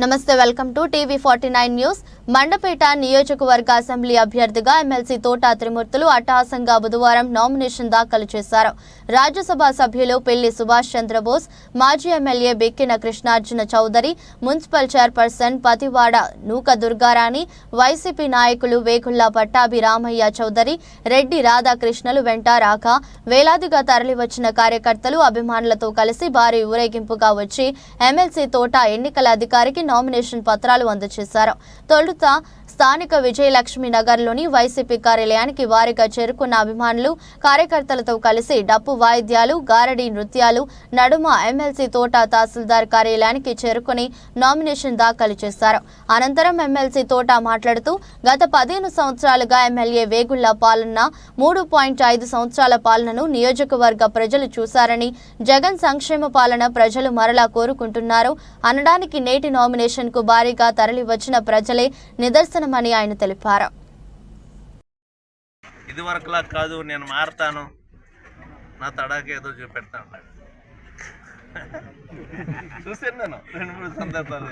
నమస్తే welcome to TV forty nine news. Mandapeta నియోజకవర్గ assembly అభ్యర్థిగా ఎమ్మెల్సీ తోట త్రిమూర్తులు అట్టహాసంగా బుధవారం నామినేషన్ దాఖలు చేశారు. రాజ్యసభ సభ్యులు పెళ్ళి సుభాష్ చంద్రబోస్ మాజీ MLA Bikkina Krishnarjuna Chowdary municipal chairperson Pativada Nooka Durgarani YCP నాయకులు వేగుల్లా పట్టాభి రామయ్య చౌదరి రెడ్డి రాధాకృష్ణలు వెంట రాక వేలాదిగా తరలివచ్చిన కార్యకర్తలు అభిమానులతో కలిసి భారీ ఊరేగింపుగా వచ్చి ఎమ్మెల్సీ తోట ఎన్నికల అధికారికి నామినేషన్ పత్రాలు అందజేశారు. తొలుత స్థానిక విజయలక్ష్మి నగర్లోని వైసీపీ కార్యాలయానికి వారిగా చేరుకున్న అభిమానులు కార్యకర్తలతో కలిసి డప్పు వాయిద్యాలు గారడి నృత్యాలు నడుమ ఎమ్మెల్సీ తోట తహసీల్దార్ కార్యాలయానికి చేరుకుని నామినేషన్ దాఖలు చేశారు. అనంతరం ఎమ్మెల్సీ తోట మాట్లాడుతూ గత పదిహేను సంవత్సరాలుగా ఎమ్మెల్యే వేగుళ్ళ పాలన మూడు పాయింట్ ఐదు సంవత్సరాల పాలనను నియోజకవర్గ ప్రజలు చూశారని జగన్ సంక్షేమ పాలన ప్రజలు మరలా కోరుకుంటున్నారు. అనడానికి నేటి నామినేషన్కు భారీగా తరలి వచ్చిన ప్రజలే అవసరమని ఆయన తెలిపారు. ఇదివరకులా కాదు నేను మారతాను. నా తడాకి ఏదో చూపెడతాను. చూసాను నేను రెండు మూడు సందర్భాలు.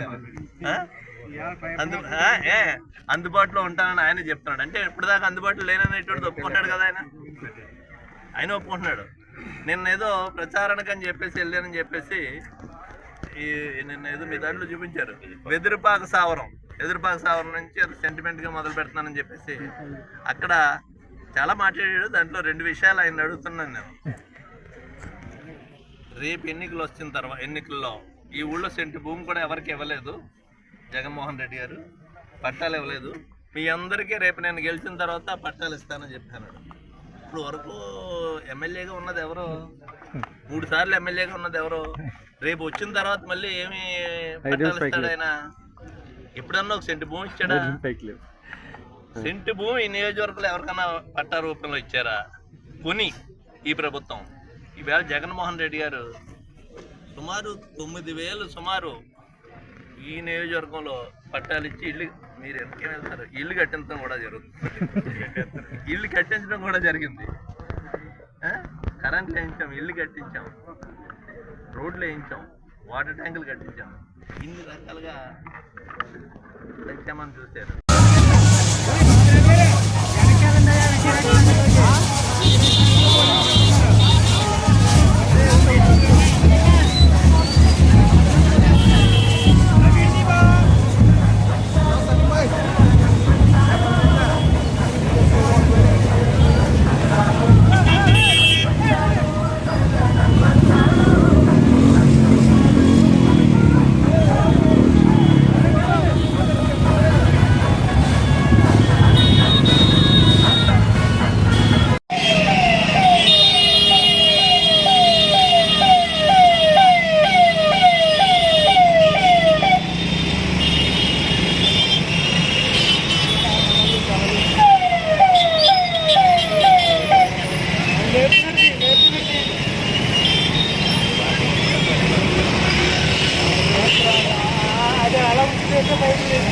అందు ఆ, ఏ అందుబాటులో ఉంటానని ఆయన చెప్తున్నాడు. అంటే ఇప్పటిదాకా అందుబాటులో లేననేటువంటి ఒప్పుకుంటాడు కదా ఆయన? ఆయన ఒప్పుకుంటున్నాడు. నిన్న ఏదో ప్రచారానికి అని చెప్పేసి వెళ్ళానని చెప్పేసి ఈ నిన్న ఏదో మీ దాంట్లో చూపించారు. వెదురుపాక సావరం. వెదురుపాక సావరం నుంచి అది సెంటిమెంట్గా మొదలు పెడుతున్నానని చెప్పేసి అక్కడ చాలా మాట్లాడాడు. దాంట్లో రెండు విషయాలు ఆయన అడుగుతున్నాను నేను. రేపు ఎన్నికలు వచ్చిన తర్వాత ఎన్నికల్లో ఈ ఊళ్ళో సెంటు భూమి కూడా ఎవరికి ఇవ్వలేదు. జగన్మోహన్ రెడ్డి గారు పట్టాలు ఇవ్వలేదు. మీ అందరికీ రేపు నేను గెలిచిన తర్వాత పట్టాలు ఇస్తానని చెప్పాను. ఇప్పుడు వరకు ఎమ్మెల్యేగా ఉన్నది ఎవరు? మూడు సార్లు ఎమ్మెల్యేగా ఉన్నది ఎవరు? రేపు వచ్చిన తర్వాత మళ్ళీ ఏమి పట్టాలు ఇస్తాడు ఆయన? ఎప్పుడన్నా ఒక సెంటు భూమి ఇచ్చాడా? సెంటు భూమి ఈ నియోజకవర్గంలో ఎవరికైనా పట్టా రూపంలో ఇచ్చారా? కొని ఈ ప్రభుత్వం. ఈవేళ జగన్మోహన్ రెడ్డి గారు సుమారు తొమ్మిది వేలు సుమారు ఈ నియోజకవర్గంలో పట్టాలు ఇచ్చి ఇల్లు మీరు ఎంతకేం వెళ్తారు? ఇల్లు కట్టించడం కూడా జరుగుతుంది. ఇల్లు కట్టించడం కూడా జరిగింది. ఆ? కరెంట్లు వేయించాం ఇల్లు కట్టించాం. రోడ్లు వేయించాం. వాటర్ ట్యాంకులు కట్టించాము ఇన్ని రకాలుగా సంక్షేమాన్ని చూశారు Thank you.